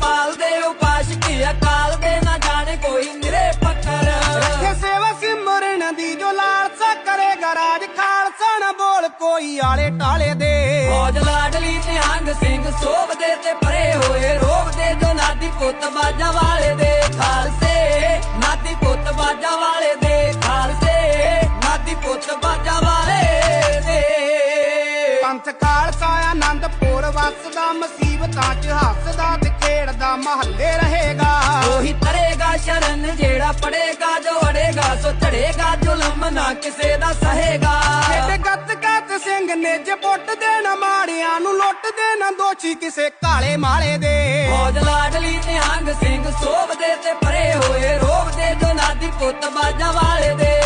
ਪਾਲਦੇ ਉਪਾਸ਼ ਕੀ ਅਕਾਲ ਦੇ ਨਾ ਜਾਣੇ ਕੋਈ ਨਿਰੇ ਪੱਥਰ ਰੱਖੇ ਸੇਵਾ ਸਿਮਰਨ ਦੀ ਜੋ ਲਾਲਸਾ ਕਰੇਗਾ ਰਾਜ ਖਾਲਸਾ ਨਾ ਬੋਲ ਕੋਈ ਆਲੇ ਟਾਲੇ ਦੇ। ਫੌਜ ਲਾਡਲੀ ਨਿਹੰਗ ਸਿੰਘ ਸੋਭਦੇ ਤੇ ਪਰੇ ਹੋਏ ਰੋਵਦੇ ਜੋ ਨਾਦੀ ਪੁੱਤ ਬਾਜਾਂ ਵਾਲੇ ਦੇ। ਖਾਲਸੇ ਨਾਦੀ ਪੁੱਤ ਬਾਜਾਂ ਵਾਲੇ ਦੇ। ਖਾਲਸੇ ਨਾਦੀ ਪੁੱਤ ਬਾਜਾਂ ਵਾਲੇ ਦੇ। ਪੰਥ ਖਾਲਸਾ ਆਨੰਦਪੁਰ ਵਸਦਾ ਮੁਸੀਬਤਾਂ 'ਚ ਹੱਸਦਾ ਖੇਡਦਾ ਮਹੱਲੇ ਰਹੇਗਾ। ਉਹੀ ਤਰੇਗਾ ਸ਼ਰਨ ਜਿਹੜਾ ਪੜੇਗਾ ਜੋ ਅੜੇਗਾ ਸੋ ਚੜੇਗਾ ਜ਼ੁਲਮ ਨਾ ਕਿਸੇ ਦਾ ਸਹੇਗਾ। ਖੇਡ ਗੱਤਕਾ ਤੇ ਸਿੰਘ ਨੇ ਜੇ ਪੁੱਟ ਦੇ ਨਾ ਮਾੜਿਆਂ ਨੂੰ ਲੁੱਟ ਦੇ ਨਾ ਦੋਸ਼ੀ ਕਿਸੇ ਕਾਲੇ ਮਾਲੇ ਦੇ। ਫੌਜ ਲਾਡਲੀ ਨਿਹੰਗ ਸਿੰਘ ਸੋਭਦੇ ਤੇ ਪਰੇ ਹੋਏ ਰੋਵਦੇ ਜੋ ਨਾਦੀ ਪੁੱਤ ਬਾਜਾਂ ਵਾਲੇ ਦੇ।